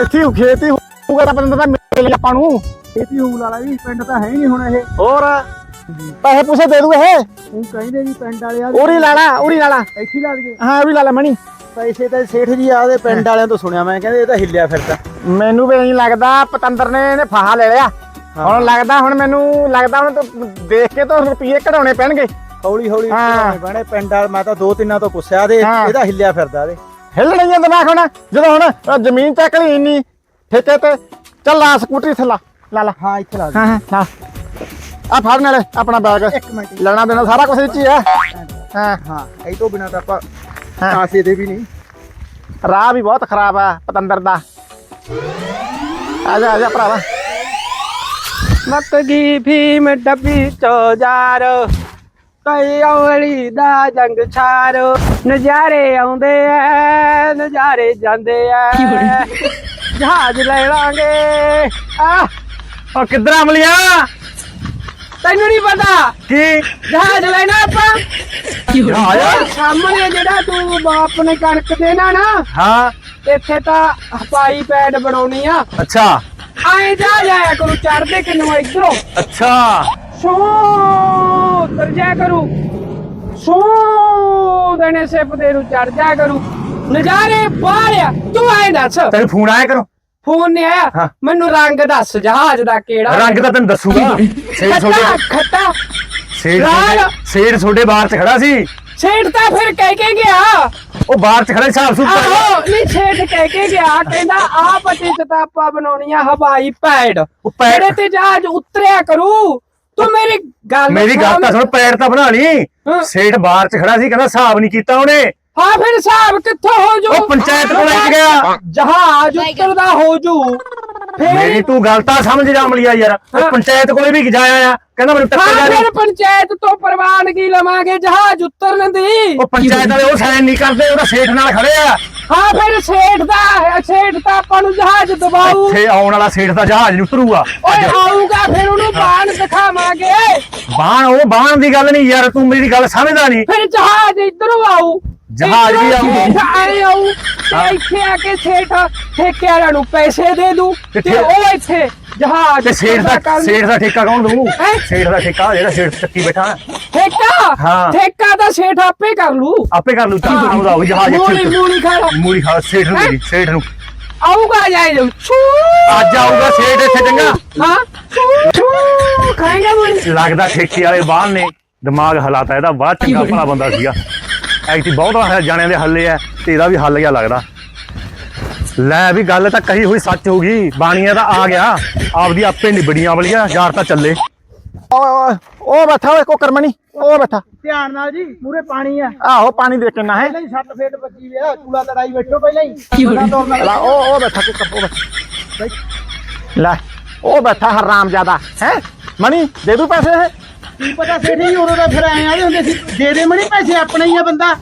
ਇੱਥੇ ਹੀ ਖੇਤੀ ਹੋਊਗਾ ਤਾਂ ਬੰਦਾ ਤਾਂ ਮਿਲ ਆਪਾਂ ਨੂੰ। ਖੇਤੀ ਹੂਲ ਵਾਲਾ ਜੀ ਪਿੰਡ ਤਾਂ ਹੈ ਹੀ ਨਹੀਂ ਹੁਣ ਇਹ। ਹੋਰ? ਪੈਸੇ ਪੂਸੇ ਦੇ ਦੂ ਇਹ? ਉਹ ਕਹਿੰਦੇ ਜੀ ਪਿੰਡ ਵਾਲੇ ਆ ਉਰੀ ਲਾ ਲਾ ਉਰੀ ਲਾ ਲਾ। ਇੱਥੇ ਹੀ ਲਾ ਦਈਏ। ਹਾਂ ਉਰੀ ਲਾ ਲਾ ਮਣੀ। ਪੈਸੇ ਤਾਂ ਸੇਠ ਜੀ ਆਦੇ ਪਿੰਡ ਵਾਲਿਆਂ ਤੋਂ ਸੁਣਿਆ ਮੈਂ ਕਹਿੰਦੇ ਇਹ ਤਾਂ ਹਿੱਲਿਆ ਫਿਰਦਾ ਮੈਨੂੰ ਵੀ ਨਹੀਂ ਲੱਗਦਾ ਪਤੰਦਰ ਨੇ ਇਹਨੇ ਫਾਹਾ ਲੈ ਲਿਆ। ਹੁਣ ਲੱਗਦਾ ਹੁਣ ਮੈਨੂੰ ਲੱਗਦਾ ਹੁਣ ਤੂੰ ਦੇਖ ਕੇ ਤਾਂ ਰੁਪਏ ਕਢਾਉਣੇ ਪੈਣਗੇ। ਹੌਲੀ ਹੌਲੀ ਪੈਣੇ ਪਿੰਡ ਵਾਲ ਮੈਂ ਤਾਂ ਦੋ ਤਿੰਨਾਂ ਤੋਂ ਪੁੱਛਿਆ ਦੇ। ਇਹਦਾ ਹਿੱਲਿਆ ਫਿਰਦਾ ਦੇ। ਹਿੱਲਣਾ ਹੀ ਆ ਦਿਮਾਗ ਹੁਣ ਜਦੋਂ ਹੁਣ ਅਹ ਜ਼ਮੀਨ ਚੱਕ ਲਈ ਇੰਨੀ ਠੇਕੇ ਤੇ ਚੱਲ ਲਾ ਸਕੂਟਰੀ ਥੱਲਾ ਲਾ ਲਾ ਹਾਂ ਇੱਥੇ ਲਾ ਦੇ ਹਾਂ ਹਾਂ ਲਾ ਆ ਫੜ ਨਾਲੇ ਆਪਣਾ ਬੈਗ ਇੱਕ ਮਿੰਟ ਲੈਣਾ ਦੇਣਾ ਸਾਰਾ ਕੁਝ ਵਿੱਚ ਹੀ ਆ ਹਾਂ ਹਾਂ ਇਹ ਤੋਂ ਬਿਨਾ ਤਾਂ ਆਪਾਂ ਹਾਂ। ਕਾਸੇ ਦੇ ਵੀ ਨਹੀਂ ਰਾਹ ਵੀ ਬਹੁਤ ਖਰਾਬ ਆ ਪਤੰਦਰ ਦਾ ਆ ਜਾ ਆ ਜਾ ਭਰਾਵਾ ਮੱਕ ਗਈ ਭੀਮ ਡੱਬੀ ਚੋਜਾਰ ਕਈ ਔਲੀ ਦਾ ਜੰਗ ਛਾਰ। ਨਜ਼ਾਰੇ ਆਉਂਦੇ ਐ ਨਜ਼ਾਰੇ ਜਾਂਦੇ ਐ। ਜਹਾਜ਼ ਲੈ ਲਾਂਗੇ। ਆ ਉਹ ਕਿੱਧਰ ਅਮਲੀਆਂ? ਤੈਨੂੰ ਨਹੀਂ ਪਤਾ? ਕੀ? ਜਹਾਜ਼ ਲੈਣਾ ਆਪਾਂ? ਉਹ ਸਾਹਮਣੇ ਜਿਹੜਾ ਤੂੰ ਬਾਪ ਨੇ ਕਣਕ ਦੇਣਾ ਨਾ ਹਾਂ। ਇੱਥੇ ਤਾਂ ਹਪਾਈ ਪੈਡ ਬਣਾਉਣੀ ਆ। ਅੱਛਾ। ਆਏ ਜਾ ਜਾਇਆ ਕਰੂ ਚੜਦੇ ਕਿਨੂੰ ਇਧਰੋਂ। ਅੱਛਾ। ਸੋ ਤਰਜਾ ਕਰੂ। ਸੋ ਦਣੇ ਸਿਪ ਦੇ ਨੂੰ ਚੜ ਜਾ ਕਰੂ। ਨਜ਼ਾਰੇ ਬਾਹਰ ਤੂੰ ਆਏ ਦੱਸ। ਤੈਨੂੰ ਫੋਨ ਆਇਆ ਕਰੋ। ਫੋਨ ਨਹੀਂ ਆਇਆ। ਮੈਨੂੰ ਰੰਗ ਦੱਸ ਜਹਾਜ਼ ਦਾ ਕਿਹੜਾ? ਰੰਗ ਤਾਂ ਤੈਨੂੰ ਦੱਸੂਗਾ। ਖੱਟਾ ਛੋਟੇ ਖੱਟਾ ਸੇੜ ਲਾਲ। ਛੋਟੇ ਬਾਹਰ ਚ ਖੜਾ ਸੀ। ਸੇਠ ਤਾਂ ਫਿਰ ਕਹਿ ਕੇ ਗਿਆ। ਉਹ ਬਾਹਰ ਚ ਖੜਾ ਸੀ, ਹਿਸਾਬ ਸੁਭ ਆਹੋ ਨਹੀਂ ਸੇਠ ਕਹਿ ਕੇ ਗਿਆ। ਕਹਿੰਦਾ ਆ ਪੱਟੀ ਚ ਤਾਂ ਆਪਾਂ ਬਣਾਉਣੀ ਆ ਹਵਾਈ ਪੈਡ। ਉਹ ਪੈਡ- ਜਿਹੜੇ ਤੇ ਜਹਾਜ਼ ਉਤਰਿਆ ਕਰੂ ਤੂੰ ਮੇਰੀ ਗੱਲ ਮੇਰੀ ਗੱਲ ਤਾਂ ਸੁਣ ਪੈਰ ਤਾਂ ਬਣਾ ਲਈ। ਹਾਂ। ਸੇਠ ਬਾਹਰ ਚ ਖੜਾ ਸੀ ਕਹਿੰਦਾ ਹਿਸਾਬ ਨਹੀਂ ਕੀਤਾ ਉਹਨੇ। ਹਾਂ ਫਿਰ ਹਿਸਾਬ ਕਿੱਥੋਂ ਹੋ ਜੂ? ਉਹ ਪੰਚਾਇਤ ਕੋਲ ਇੱਜ ਗਿਆ। ਜਹਾਜ਼ ਉਤਰਦਾ ਹੋ ਜੂ। ਮੇਰੀ ਤੂੰ ਗੱਲ ਤਾਂ ਸਮਝ ਜਾ ਅਮਲੀਆ ਯਾਰ। ਉਹ। ਪੰਚਾਇਤ ਕੋਲੇ ਵੀ ਜਾਇਆ ਆ। ਕਹਿੰਦਾ ਮੈਨੂੰ ਟੱਕਰ ਜਾ ਫਿਰ ਪੰਚਾਇਤ ਤੋਂ ਪ੍ਰਵਾਨਗੀ ਲਵਾਂਗੇ ਜਹਾਜ਼ ਉਤਰਨ ਦੀ। ਉਹ ਪੰਚਾਇਤ ਵਾਲੇ ਉਹ ਸਾਈਨ ਨਹੀਂ ਕਰਦੇ ਉਹਦਾ ਸੇਠ ਨਾਲ ਖੜੇ ਆ। ਹਾਂ ਫਿਰ ਸੇਠ ਦਾ ਸੇਠ ਤਾਂ ਆਪਾਂ ਨੂੰ ਜਹਾਜ਼ ਦਬਾਊ ਇੱਥੇ ਆਉਣ ਵਾਲਾ ਸੇਠ ਦਾ ਜਹਾਜ਼ ਨਹੀਂ ਉਤਰੂਗਾ। ਓਏ ਆਊਗਾ ਫਿਰ ਉਹਨੂੰ ਬਾਣ ਦਿਖਾਵਾਂਗੇ। ਬਾਣ ਉਹ ਬਾਣ ਦੀ ਗੱਲ ਨਹੀਂ ਯਾਰ ਤੂੰ ਮੇਰੀ ਗੱਲ ਸਮਝਦਾ ਨਹੀਂ। ਫਿਰ ਜਹਾਜ਼ ਇਧਰੋਂ ਆਊ। ਜਹਾਜ਼ ਵੀ ਆਊ। ਸੇਠ ਆਏ ਆਊ ਹਾਂ। ਤੇ ਇੱਥੇ ਆ ਕੇ ਸੇਠ ਠੇਕੇ ਵਾਲਿਆਂ ਨੂੰ ਪੈਸੇ ਦੇ ਦੂ ਤੇ ਤੇ ਠੇ- ਉਹ ਇੱਥੇ ਜਹਾਜ਼ ਤੇ ਸੇਠ ਦਾ ਕਰਨ- ਸੇਠ ਦਾ ਠੇਕਾ ਕੌਣ ਦਊ? ਹੈਂ? ਸੇਠ ਦਾ ਠੇਕਾ ਜਿਹੜਾ ਸੇਠ ਚੱਕੀ ਬੈਠਾ ਠੇਕਾ? ਹਾਂ। ਠੇਕਾ ਤਾਂ ਸੇਠ ਆਪੇ ਕਰ ਲੂ। ਆਪੇ ਕਰ ਲੂ ਤਾਂ ਆਉਂਦਾ ਉਹ ਜਹਾਜ਼ ਮੂਲੀ ਇੱਥੇ ਮੂਲੀ ਖਾ ਲਓ। ਮੂਲੀ ਖਾ ਸੇਠ ਨੂੰ ਦੇ ਦੀ, ਸੇਠ ਨੂੰ। ਆਊਗਾ ਜਾਏ ਜੋ ਅੱਜ ਆਊਗਾ ਸੇਠ ਇੱਥੇ ਚੰਗਾ। ਹਾਂ। ਛੂ ਖਾਏਗਾ ਮੂਲੀ। ਲੱਗਦਾ ਠੇਕੇ ਵਾਲੇ ਬਾਹਰ ਨੇ। ਦਿਮਾਗ ਹਲਾਤਾ ਇਹਦਾ ਬਾਹਰ ਚੰਗਾ ਭਲਾ ਬੰਦਾ ਸੀਗਾ। ਐਕਟੀ ਬਹੁਤ ਵਾਰ ਜਾਣਿਆਂ ਦੇ ਹੱਲੇ ਆ ਤੇ ਇਹਦਾ ਵੀ ਹੱਲ ਗਿਆ ਲੱਗਦਾ। ਲੈ ਵੀ ਗੱਲ ਤਾਂ ਕਹੀ ਹੋਈ ਸੱਚ ਹੋ ਗਈ ਬਾਣੀਆਂ ਦਾ ਆ ਗਿਆ ਆਪਦੀ ਆਪੇ ਨਿਬੜੀਆਂ ਵਾਲੀਆਂ ਯਾਰ ਤਾਂ ਚੱਲੇ। ਓਏ ਉਹ ਬੈਠਾ ਓਏ ਕੋਕਰ ਮਣੀ ਉਹ ਬੈਠਾ। ਧਿਆਨ ਨਾਲ ਜੀ ਮੂਰੇ ਪਾਣੀ ਆ ਆਹੋ ਪਾਣੀ ਦੇ ਕੇ ਨਾ ਹੈ। ਪਹਿਲਾਂ ਹੀ ਸੱਟ ਫੇਟ ਵੱਜੀ ਵੀ ਆ ਚੂਲਾ ਲੜਾਈ ਬੈਠੋ ਪਹਿਲਾਂ ਹੀ। ਲੈ ਉਹ ਉਹ ਬੈਠਾ ਕੋਕਰ ਬੈਠਾ। ਲੈ ਉਹ ਬੈਠਾ ਹਰਾਮ ਜ਼ਿਆਦਾ ਹੈ? ਮਣੀ ਦੇ ਦੂ ਪੈਸੇ ਕੀ ਪਤਾ ਸੇਠ ਜੀ ਉਦੋਂ ਦਾ ਫਿਰ ਆਏ ਆਦੇ ਹੁੰਦੇ ਸੀ ਦੇ ਦੇ ਮਣੀ ਪੈਸੇ ਆਪਣੇ ਹੀ ਆ ਬੰਦਾ।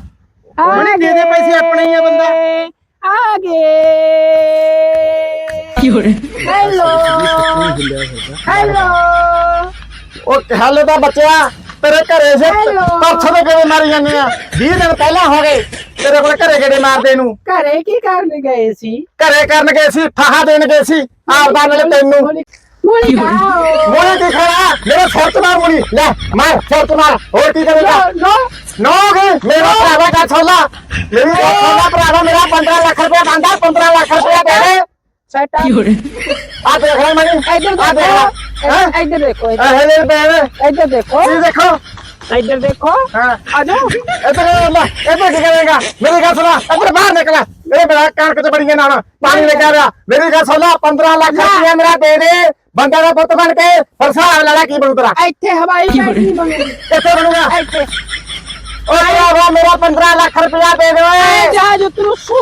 ਮਣੀ ਦੇ ਦੇ ਪੈਸੇ ਆਪਣੇ ਹੀ ਆ ਬੰਦਾ। ਆ ਗਏ। ਹੈਲੋ ਹੈਲੋ ਉਹ ਹਾਲੇ ਤਾਂ ਬੱਚਿਆ ਤੇਰੇ ਘਰੇ ਸੇ. ਪਰਸੋਂ ਦੇ ਕਿਵੇਂ ਮਾਰੀ ਜਾਂਦੇ ਆ? 20 ਦਿਨ ਪਹਿਲਾਂ ਹੋ ਗਏ ਤੇਰੇ ਕੋਲ ਘਰੇ ਗੇੜੇ ਮਾਰਦੇ ਨੂੰ? ਘਰੇ ਕੀ ਕਰਨ ਗਏ ਸੀ? ਘਰੇ ਕਰਨ ਗਏ ਸੀ ਫਾਹਾ ਦੇਣ ਗਏ ਸੀ ਆਪਦਾ ਨਾਲੇ ਤੈਨੂੰ। ਮੂਲੀ ਖਾਓ ਮੋਏ ਕੀ ਖੜਾ ਮੇਰਾ ਸਿਰ ਤੇ ਮਾਰ ਮੋਲੀ ਲੈ ਮਾਰ ਸਿਰ ਤੇ ਮਾਰ ਹੋਰ ਕੀ ਕਰੇਗਾ ਨੋ ਨੋ ਗਏ ਮੇਰਾ ਭਰਾਵਾ ਕਾ ਛੋਲਾ ਮੇਰੀ ਗੱਲ ਛੋਲਾ ਭਰਾਵਾ ਮੇਰਾ 15 ਲੱਖ ਰੁਪਇਆ ਬੰਦਾ 15 ਲੱਖ ਰੁਪਇਆ ਦੇ ਦੇ ਸੈਟ ਆ ਦੇਖ ਲੈ ਮਣੀ ਇੱਧਰ ਆ ਦੇਖ ਦੇਖੋ ਲੈ ਇੱਧਰ ਦੇਖੋ ਇਹ ਲੈ ਪਏ ਇੱਧਰ ਦੇਖੋ ਇਹ ਦੇਖੋ ਇੱਧਰ ਦੇਖੋ ਹਾਂ ਆ ਜਾਓ ਇੱਧਰ ਲੈ ਇੱਧਰ ਕੀ ਕਰੇਗਾ ਮੇਰੀ ਗੱਲ ਸੁਣਾ ਇੱਧਰ ਬਾਹਰ ਨਿਕਲ ਮੇਰੇ ਬੜਾ ਕਣਕ ਚ ਬੜੀਆਂ ਨਾਲ ਪਾਣੀ ਲੱਗਿਆ ਰਿਹਾ ਮੇਰੀ ਗੱਲ ਸੁਣ ਲੈ 15 ਲੱਖ ਰੁਪਇਆ ਮੇਰਾ ਦੇ ਦੇ ਬੰਦਾ ਦਾ ਪੁੱਤ ਬਣ ਕੇ ਫਿਰ ਹਿਸਾਬ ਲਾ ਲੈ ਕੀ ਬਣੂ ਤੇਰਾ ਇੱਥੇ ਹਵਾਈ ਜਹਾਜ਼ ਨਹੀਂ ਬਣੇਗੀ। ਕਿੱਥੇ ਬਣੂਗਾ? ਇੱਥੇ। ਓਏ ਭਰਾਵਾ ਮੇਰਾ 15 ਲੱਖ ਰੁਪਇਆ ਦੇ ਦੇ ਓਏ। ਜਹਾਜ਼ ਉਤਰੂ ਸੂ।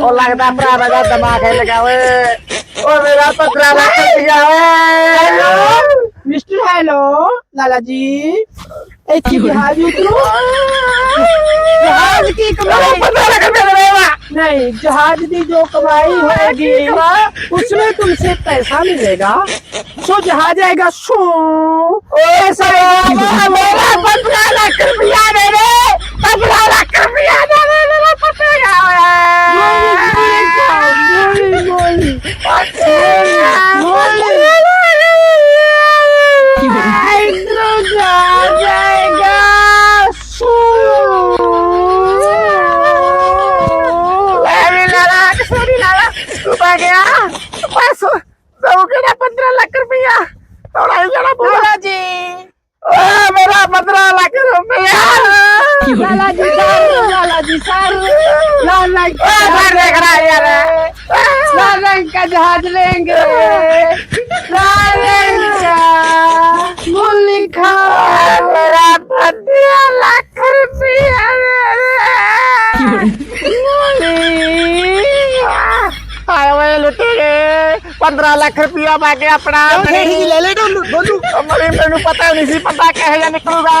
ਉਹ ਲੱਗਦਾ ਭਰਾਵਾ ਦਾ ਦਿਮਾਗ ਹਿੱਲ ਗਿਆ ਓਏ। ਓ ਮੇਰਾ 15 ਲੱਖ ਰੁਪਇਆ ਓਏ। Mister hello Lala ji. जहाज़ की कमाई। नहीं जहाज़ की जो कमाई होगी उसमें तुमसे पैसा मिलेगा। सो जहाज़ आएगा सो ऐसा मेरा पंद्रह लाख रुपया दे। ਲਾਲਾ ਜੀ ਸਰ ਲਾਲਾ ਜੀ ਸਰ लाला सर देख रहा है यार। लाला का जहाज लेंगे लाला का मूल लिखा मेरा पंद्रह लाख रुपया ਹਾਏ ਓਏ ਲੁੱਟੇ ਗਏ 15 ਲੱਖ ਰੁਪਇਆ ਪਾ ਕੇ ਆਪਣਾ ਠੇਠੀ ਲੈ ਲੈ ਡੋਲੂ ਡੋਲੂ ਮਰੀ ਮੈਨੂੰ ਪਤਾ ਨਹੀਂ ਸੀ ਪਤਾ ਕਿਹੋ ਜਿਹਾ ਨਿਕਲੂਗਾ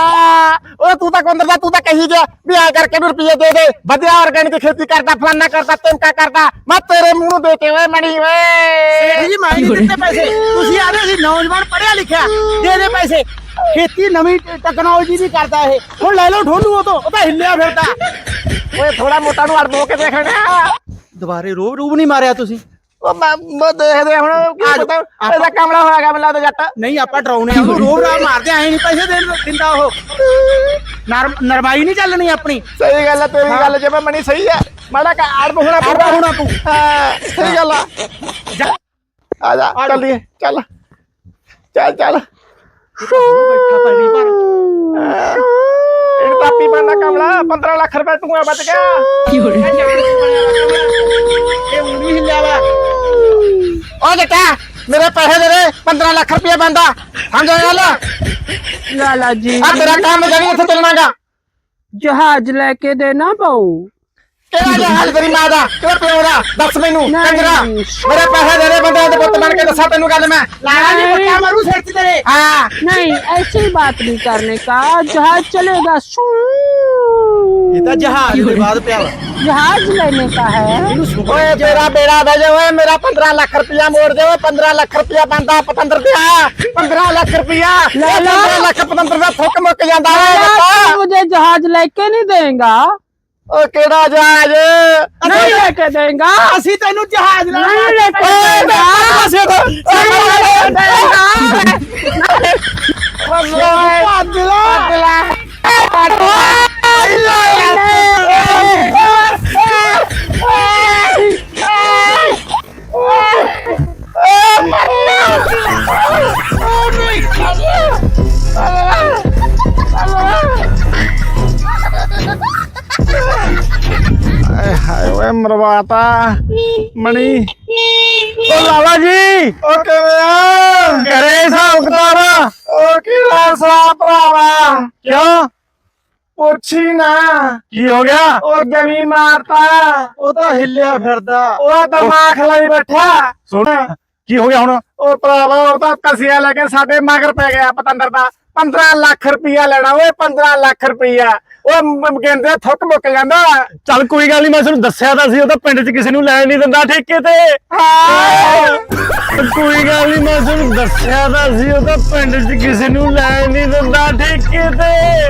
ਉਹ ਤੂੰ ਤਾਂ ਕੰਦਰ ਦਾ ਤੂੰ ਤਾਂ ਕਹੀ ਗਿਆ ਵੀ ਆ ਕਰਕੇ ਨੂੰ ਰੁਪਏ ਦੇ ਦੇ। ਵਧੀਆ ਆਰਗੈਨਿਕ ਖੇਤੀ ਕਰਦਾ ਫਲਾਨਾ ਕਰਦਾ ਤਿੰਕਾ ਕਰਦਾ। ਮੈਂ ਤੇਰੇ ਮੂੰਹ ਨੂੰ ਦੇ ਕੇ ਓਏ ਮਣੀ ਓਏ। ਜੀ ਮੈਂ ਨਹੀਂ ਦਿੱਤੇ ਪੈਸੇ। ਤੁਸੀਂ ਆਦੇ ਸੀ ਨੌਜਵਾਨ ਪੜਿਆ ਲਿਖਿਆ। ਦੇ ਦੇ ਪੈਸੇ। ਖੇਤੀ ਨਵੀਂ ਟੈਕਨੋਲੋਜੀ ਦੀ ਕਰਦਾ ਇਹ। ਹੁਣ ਲੈ ਲਓ ਠੋਲੂ ਉਹ ਤੋਂ ਉਹ ਤਾਂ ਹਿੱਲਿਆ ਫਿਰਦਾ। ਓਏ ਥੋੜਾ ਮੋਟਾ ਨੂੰ ਅੜਬੋ ਕੇ ਦੇਖਣਾ। ਦੁਬਾਰੇ ਰੋਬ ਰੂਬ ਨਹੀਂ ਮਾਰਿਆ ਤੁਸੀਂ। ਉਹ ਮੈਂ ਮੈਂ ਦੇਖਦੇ ਹੁਣ ਕੀ ਆ ਪਤਾ ਇਹਦਾ ਕਮਲਾ ਹੋਇਆ ਗਿਆ ਮੈਨੂੰ ਲੱਗਦਾ ਜੱਟ। ਨਹੀਂ ਆਪਾਂ ਡਰਾਉਨੇ ਆ ਉਹਨੂੰ ਰੋਬ ਰਾਬ ਮਾਰਦੇ ਐ ਨਹੀਂ ਪੈਸੇ ਦੇਣ ਦਿੰਦਾ ਉਹ। ਨਰਮ ਨਰਮਾਈ ਨਹੀਂ ਚੱਲਣੀ ਆਪਣੀ। ਸਹੀ ਗੱਲ ਹੈ ਤੇਰੀ ਗੱਲ ਜਿਵੇਂ ਮਣੀ ਸਹੀ ਹੈ ਮਾੜਾ ਕਾ ਅੜਬ ਹੋਣਾ ਅੜਬ ਹੋਣਾ ਪਊ। ਹਾਂ ਸਹੀ ਗੱਲ ਆ। ਜਾ। ਆ ਜਾ ਆ। ਚੱਲੀਏ ਚੱਲ। ਚੱਲ ਚੱਲ। ਬੈਠਾ ਪੈਰੀ ਪਰ ਇਹ ਤਾਪੀ ਬੰਦਾ ਕਮਲਾ 15 ਲੱਖ ਰੁਪਏ ਤੂੰ ਆ ਬਚ ਗਿਆ। ਇਹ ਉਨੀ ਹਿੱਲਿਆ ਵਾ। ਓ ਜੱਟਾ ਮੇਰੇ ਪੈਸੇ ਦੇ ਦੇ 15 ਲੱਖ ਰੁਪਏ ਬੰਦਾ ਸਮਝ ਗੱਲ ਆ ਲਾਲਾ ਜੀ ਤੇਰਾ ਕੰਮ ਜਣੀ ਇੱਥੇ ਚੱਲਣਾਗਾ ਜਹਾਜ਼ ਲੈ ਕੇ ਦੇਣਾ ਪਊ ਕਿਹੜਾ ਜਹਾਜ਼ ਤੇਰੀ ਮਾਂ ਦਾ ਕਿਹੜਾ ਪਿਓ ਦਾ ਦੱਸ ਮੈਨੂੰ ਨਹੀਂ। ਕੰਜਰਾ ਮੇਰੇ ਪੈਸੇ ਦੇ ਦੇ ਬੰਦੇ ਦੇ ਪੁੱਤ ਬਣ ਕੇ ਦੱਸਾਂ ਤੈਨੂੰ ਗੱਲ ਮੈਂ लाला जी पक्का मारू सिर से तेरे ਹਾਂ नहीं ऐसी बात नहीं करने का जहाज चलेगा शू ਇਹ ਤਾਂ ਜਹਾਜ਼ ਦੇ ਬਾਅਦ ਪਿਆ ਵਾ जहाज लेने का है ਓਏ ਤੇਰਾ ਬੇੜਾ ਦਾ ਜੇ ਓਏ ਮੇਰਾ 15 ਲੱਖ ਰੁਪਇਆ ਮੋੜ ਦੇ ਓਏ 15 ਲੱਖ ਰੁਪਇਆ ਬੰਦਾ ਪਤੰਦਰ ਤੇ ਆ 15 ਲੱਖ ਰੁਪਇਆ ਲੈ ਲਾ। 15 ਲੱਖ ਪਤੰਦਰ ਦਾ ਥੁੱਕ ਮੁੱਕ ਜਾਂਦਾ ਓਏ लाला, ਬੱਤਾ तू मुझे जहाज लेके नहीं देगा ਓ ਕਿਹੜਾ ਜਹਾਜ਼ नहीं लेके देगा ਅਸੀਂ ਤੈਨੂੰ ਜਹਾਜ਼ ਨਾਲ नहीं लेके ਓਏ देगा ਪਾਸੇ ਤੋਂ नहीं लेके ਓਏ ਮਰਵਾਤਾ? ਮਣੀ? ਓ ਲਾਲਾ ਜੀ! ਓ ਕਿਵੇਂ ਆ? ਘਰੇ ਹਿਸਾਬ ਕਿਤਾਬ ਓ ਕਿਹੜਾ ਸਾ ਭਰਾਵਾ? ਕਿਉਂ? ਪੁੱਛੀ ਨਾ। ਕੀ ਹੋ ਗਿਆ? ਓ ਜਮੀ ਮਾਰਤਾ। ਉਹ ਤਾਂ ਹਿੱਲਿਆ ਫਿਰਦਾ। ਉਹ ਦਿਮਾਗ ਲਈ ਬੈਠਾ। ਸੁਣ ਕੀ ਹੋ ਗਿਆ ਹੁਣ? ਉਹ ਭਰਾਵਾ ਉਹ ਤਾਂ ਕਸੀਆ ਲੈ ਕੇ ਸਾਡੇ ਮਗਰ ਪੈ ਗਿਆ ਪਤੰਦਰ ਦਾ। 15 ਲੱਖ ਰੁਪਇਆ ਲੈਣਾ ਓਏ 15 ਲੱਖ ਰੁਪਇਆ। ਉਹ ਮ- ਕਹਿੰਦੇ ਥੁੱਕ ਮੁੱਕ ਜਾਂਦਾ। ਚੱਲ ਕੋਈ ਗੱਲ ਨਹੀਂ ਮੈਂ ਤੁਹਾਨੂੰ ਦੱਸਿਆ ਤਾਂ ਸੀ ਉਹ ਤਾਂ ਪਿੰਡ 'ਚ ਕਿਸੇ ਨੂੰ ਲੈਣ ਨਹੀਂ ਦਿੰਦਾ ਠੇਕੇ ਤੇ। ਕੋਈ ਗੱਲ ਨਹੀਂ ਮੈਂ ਤੁਹਾਨੂੰ ਦੱਸਿਆ ਤਾਂ ਸੀ ਉਹ ਤਾਂ ਪਿੰਡ 'ਚ ਕਿਸੇ ਨੂੰ ਲੈਣ ਨਹੀਂ ਦਿੰਦਾ ਠੇਕੇ ਤੇ।